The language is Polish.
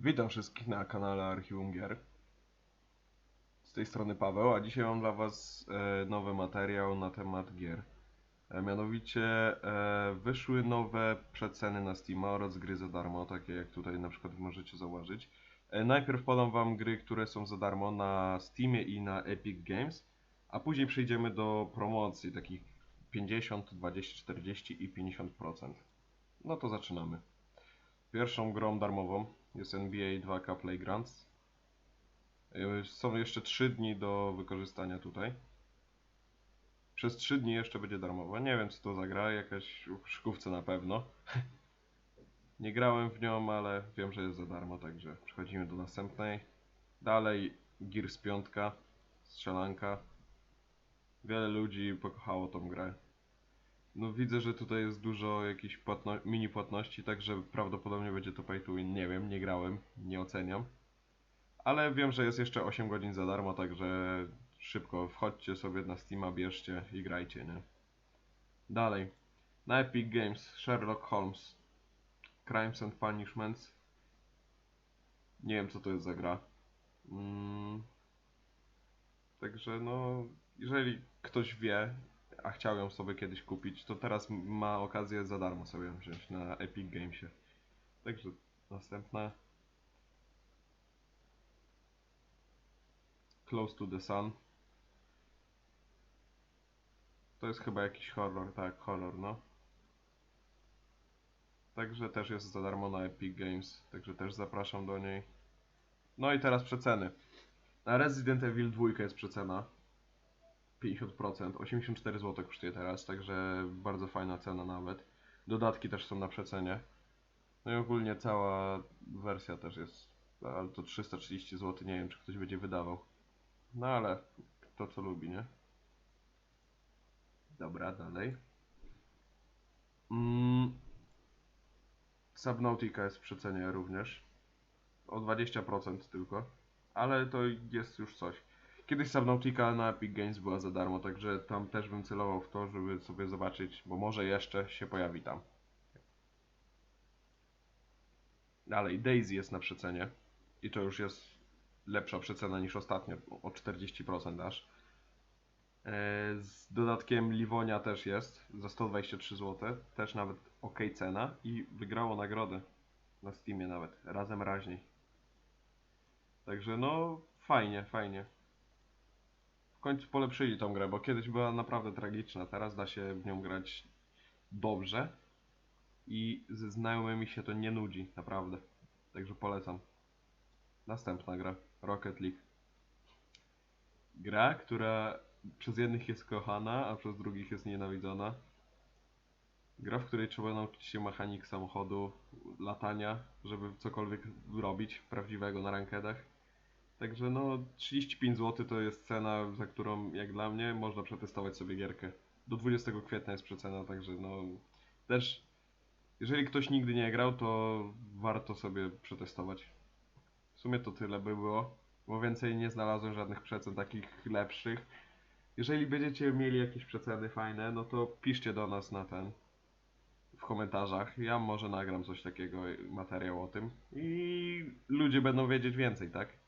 Witam wszystkich na kanale Archiwum Gier. Z tej strony Paweł, a dzisiaj mam dla Was e, nowy materiał na temat gier. E, mianowicie e, wyszły nowe przeceny na Steama oraz gry za darmo, takie jak tutaj na przykład możecie zauważyć. Najpierw podam Wam gry, które są za darmo na Steamie i na Epic Games, a później przejdziemy do promocji takich 50, 20, 40 i 50%. No to zaczynamy. Pierwszą grą darmową jest NBA 2K Playgrounds. Yy, Są jeszcze 3 dni do wykorzystania tutaj. Przez 3 dni jeszcze będzie darmowa. Nie wiem co to za gra, jakaś szkówce na pewno. Nie grałem w nią, ale wiem, że jest za darmo, także przechodzimy do następnej. Dalej Gears 5, strzelanka. Wiele ludzi pokochało tą grę. No widzę, że tutaj jest dużo jakichś płatno- mini płatności, także prawdopodobnie będzie to pay to win. Nie wiem, nie grałem, nie oceniam. Ale wiem, że jest jeszcze 8 godzin za darmo, także szybko wchodźcie sobie na Steama, bierzcie i grajcie, nie? Dalej. Na Epic Games Sherlock Holmes Crimes and Punishments. Nie wiem co to jest za gra. Mm. Także no, jeżeli ktoś wie, a chciał ją sobie kiedyś kupić, to teraz ma okazję za darmo sobie ją wziąć na Epic Gamesie. Także następna. Close to the Sun. To jest chyba jakiś horror, tak, horror, no. Także też jest za darmo na Epic Games, także też zapraszam do niej. No i teraz przeceny. Na Resident Evil 2 jest przecena. 50%, 84 zł kosztuje teraz, także bardzo fajna cena nawet. Dodatki też są na przecenie. No i ogólnie cała wersja też jest, ale to 330 zł, nie wiem czy ktoś będzie wydawał. No ale kto co lubi, nie? Dobra, dalej. Mm. Subnautica jest w przecenie również. O 20% tylko. Ale to jest już coś. Kiedyś Subnautica na Epic Games była za darmo, także tam też bym celował w to, żeby sobie zobaczyć, bo może jeszcze się pojawi tam. Dalej, Daisy jest na przecenie. I to już jest lepsza przecena niż ostatnio, o 40% aż. E, Z dodatkiem Liwonia też jest, za 123 zł, też nawet ok cena i wygrało nagrodę na Steamie nawet, razem raźniej. Także no, fajnie, fajnie. W końcu polepszyli tą grę, bo kiedyś była naprawdę tragiczna, teraz da się w nią grać dobrze i ze znajomymi się to nie nudzi, naprawdę. Także polecam. Następna gra, Rocket League. Gra, która przez jednych jest kochana, a przez drugich jest nienawidzona. Gra, w której trzeba nauczyć się mechanik samochodu, latania, żeby cokolwiek robić prawdziwego na rankedach. Także no 35 zł to jest cena, za którą jak dla mnie można przetestować sobie gierkę. Do 20 kwietnia jest przecena, także no też jeżeli ktoś nigdy nie grał, to warto sobie przetestować. W sumie to tyle by było, bo więcej nie znalazłem żadnych przecen takich lepszych. Jeżeli będziecie mieli jakieś przeceny fajne, no to piszcie do nas na ten w komentarzach. Ja może nagram coś takiego, materiał o tym i ludzie będą wiedzieć więcej, tak?